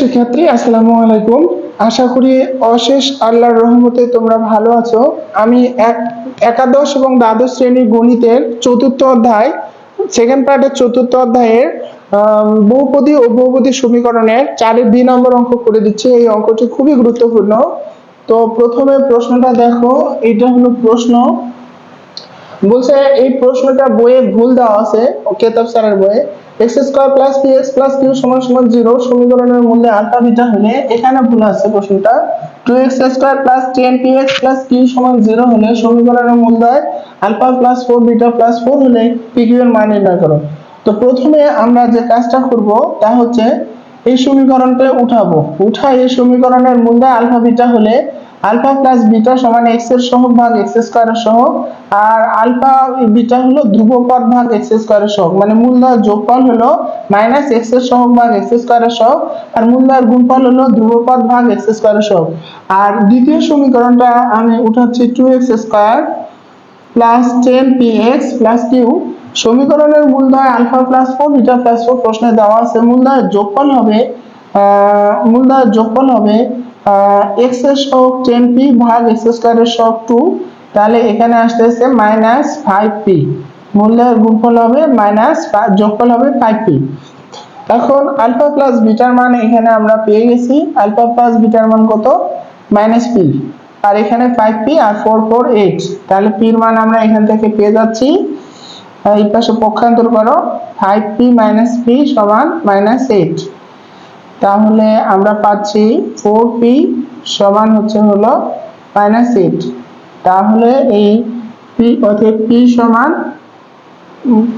শিক্ষার্থী, আসসালামু আলাইকুম। আশা করি অশেষ আল্লাহর রহমতে তোমরা ভালো আছো। আমি এক, একাদশ এবং দ্বাদশ শ্রেণির গণিতের চতুর্থ অধ্যায় সেকেন্ড পার্টের চতুর্থ অধ্যায়ের বহুপদী ও বহুপদী সমীকরণের চারের দুই নম্বর অঙ্ক করে দিচ্ছি। এই অঙ্কটি খুবই গুরুত্বপূর্ণ। তো প্রথমে প্রশ্নটা দেখো। এটা হলো প্রশ্ন বলছে, এই প্রশ্নটা বইয়ে ভুল দেওয়া আছে কেতাব স্যারের বইয়ে। X square plus P X plus Q সমান সমান জিরো সমীকরণের মধ্যে আলফা বিটা হলে এখানে ভুল আছে প্রশ্নটা। Two X square plus ten P X plus Q সমান জিরো হলে সমীকরণের মধ্যে alpha plus four beta plus four হলে পি কিউ এর মান নির্ণয় করো। তো প্রথমে আমরা যে কাজটা করব, তা হচ্ছে এই সমীকরণটা উঠাবো। উঠাই এই সমীকরণের মূল্য আলফা বিটা হলে আলফা প্লাস বিটা সমান এক্সের সহগ ভাগ এক্স স্কোয়ারের সহগ, আর আলফা বিটা হলো ধ্রুবপদ ভাগ এক্স স্কোয়ারের সহগ। মানে মূলধর যোগফল হলো মাইনাস এক্সের সহগ ভাগ এক্স স্কোয়ারের সহগ, আর মূলধর গুণফল হলো ধ্রুবপদ ভাগ এক্স স্কোয়ারের সহগ। আর দ্বিতীয় সমীকরণটা আমি উঠাচ্ছি two X square plus ten P X plus Q সমীকরণের মূলধয় alpha plus four beta plus four প্রশ্নে দেওয়া আছে। মূলধয় যোগফল হবে আহ, মূলধয় যোগফল হবে এক্সের সহগ টেন পি ভাগ এক্স স্কোয়ারের সহগ টু তাহলে এখানে আসতেছে মাইনাস ফাইভ পি মূলধয়ের গুণফল হবে মাইনাস যোগফল হবে ফাইভ পি এখন আলফা প্লাস বিটার মান এখানে আমরা পেয়ে গেছি। আলফা প্লাস বিটার মান কত? মাইনাস পি আর এখানে ফাইভ পি আর ফোর ফোর এইট তাহলে পির মান আমরা এখান থেকে পেয়ে যাচ্ছি। এই পাশে পক্ষান্তর করো। ফাইভ পি মাইনাস পি সমান মাইনাস এইট তাহলে আমরা পাচ্ছি ফোর পি সমান হচ্ছে হলো মাইনাস এইট তাহলে এই পি অর্থাৎ পি সমান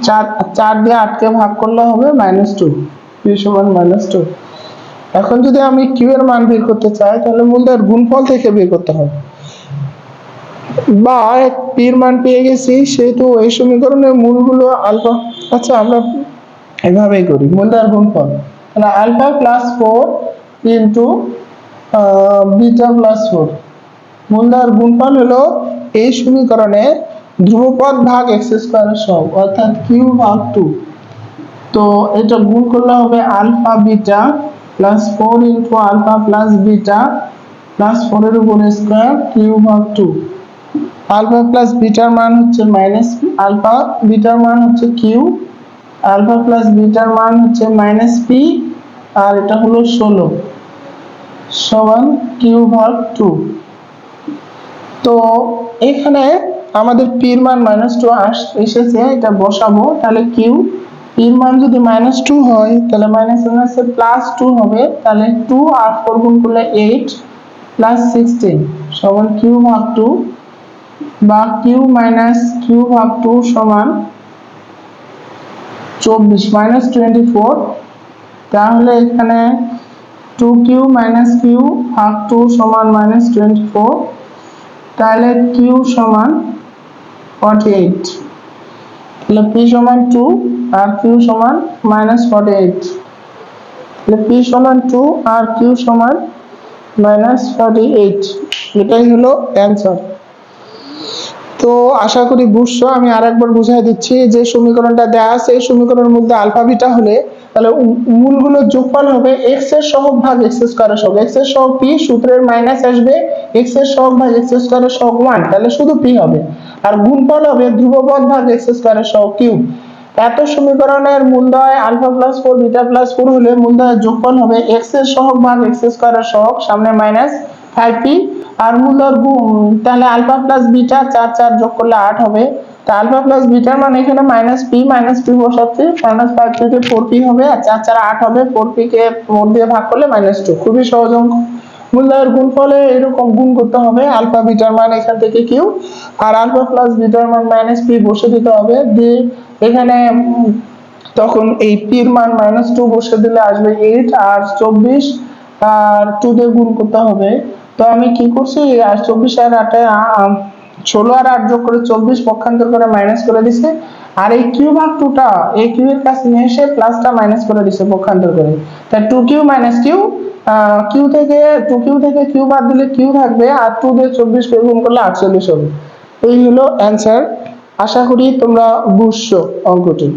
চার চার দিয়ে আটকে ভাগ করলে হবে মাইনাস টু পি সমান মাইনাস টু এখন যদি আমি কিউ এর মান বের করতে চাই, তাহলে মূলধর গুণফল থেকে বের করতে হবে। বা পির মান পেয়ে গেছি, সেহেতু এই সমীকরণের মূলগুলো আলফা আচ্ছা আমরা এভাবেই করি মূলধর গুণফল। তাহলে alpha plus four into beta plus four মূলধর গুণফল হলো এই সমীকরণে ধ্রুবপদ ভাগ এক্স স্কোয়ারের সব, অর্থাৎ কিউ ভাগ টু তো এটা গুণ করলে হবে alpha beta plus four into alpha plus beta plus ফোরের উপর স্কোয়ার কিউ ভাগ টু আলফা প্লাস বিটার মান হচ্ছে মাইনাস আলফা বিটার মান হচ্ছে কিউ আলফা প্লাস বিটার মান হচ্ছে মাইনাস পি আর এটা হলো ষোলো। সমান কিউ ভাগ টু তো এখানে আমাদের পির মান মাইনাস টু আস এসেছে, এটা বসাবো। তাহলে কিউ পির মান যদি মাইনাস টু হয়, তাহলে মাইনাস মাইনাসে প্লাস টু হবে। তাহলে টু আর ফোর গুণ করলে এইট প্লাস সিক্সটিন সমান কিউ ভাগ টু বা কিউ মাইনাস কিউ ভাগ টু সমান চব্বিশ মাইনাস টোয়েন্টি ফোর তাহলে এখানে টু কিউ মাইনাস কিউ ভাগ টু সমান মাইনাস টোয়েন্টি ফোর তাহলে কিউ সমান ফর্টি এইট তাহলে পি সমান টু আর কিউ সমান মাইনাস ফর্টি এইট তাহলে পি সমান টু আর কিউ সমান মাইনাস ফর্টি এইট এটাই হলো অ্যান্সার তো আশা করি বুঝছ, আমি আর একবার বুঝাই দিচ্ছি, যে সমীকরণটা দেওয়া আছে, এই সমীকরণের মধ্যে আলফা বিটা হলে তাহলে মূলগুলোর যোগফল হবে এক্সের সহগ ভাগ এক্স স্কোয়ারের সহগ। এক্সের সহগ পি সূত্রের মাইনাস আসবে এক্সের সহগ ভাগ এক্স স্কোয়ারের সহগ ওয়ান তাহলে শুধু পি হবে। আর গুণফল হবে ধ্রুবপদ ভাগ এক্স স্কোয়ারের সহগ কিউব এত সমীকরণের মূলদয় alpha plus four beta plus four হলে মূলদয়ের যোগফল হবে এক্সের সহগ ভাগ এক্স স্কোয়ারের সহগ, সামনে মাইনাস ফাইভ পি আর মূলদর গুণ- তাহলে আলফা প্লাস বিটা চার চার যোগ করলে আট হবে। তা আলফা প্লাস বিটার মানে এখানে মাইনাস পি মাইনাস পি বসাচ্ছি। মাইনাস ফাইভ থেকে ফোর পি হবে আর চার চার আট হবে। ফোর পি কে ফোর দিয়ে ভাগ করলে মাইনাস টু খুবই সহজ অঙ্ক। মূলদয়ের গুণফলে এরকম গুণ করতে হবে। আলফা বিটার মান এখান থেকে কিউ আর আলফা প্লাস বিটার মান মাইনাস পি বসে দিতে হবে। দিয়ে এখানে, তখন এই পির মান মাইনাস টু বসে দিলে আসবে এইট আর চব্বিশ। আর টু দিয়ে গুণ করতে হবে। তো আমি কি করছি, আর চব্বিশ আর আটে ষোলো আর আট যোগ করে চব্বিশ পক্ষান্তর করে মাইনাস করে দিছে। আর এই কিউ ভাগ টুটা এই কিউ এর কাছে নিয়ে এসে প্লাসটা মাইনাস করে দিছে পক্ষান্তর করে। তাই two Q minus Q Q থেকে টু কিউ থেকে কিউ বাদ দিলে কিউ থাকবে, আর টু দিয়ে চব্বিশ কে গুণ করলে আটচল্লিশ হবে। এই হলো অ্যান্সার আশা করি তোমরা বুঝছ অঙ্কটি।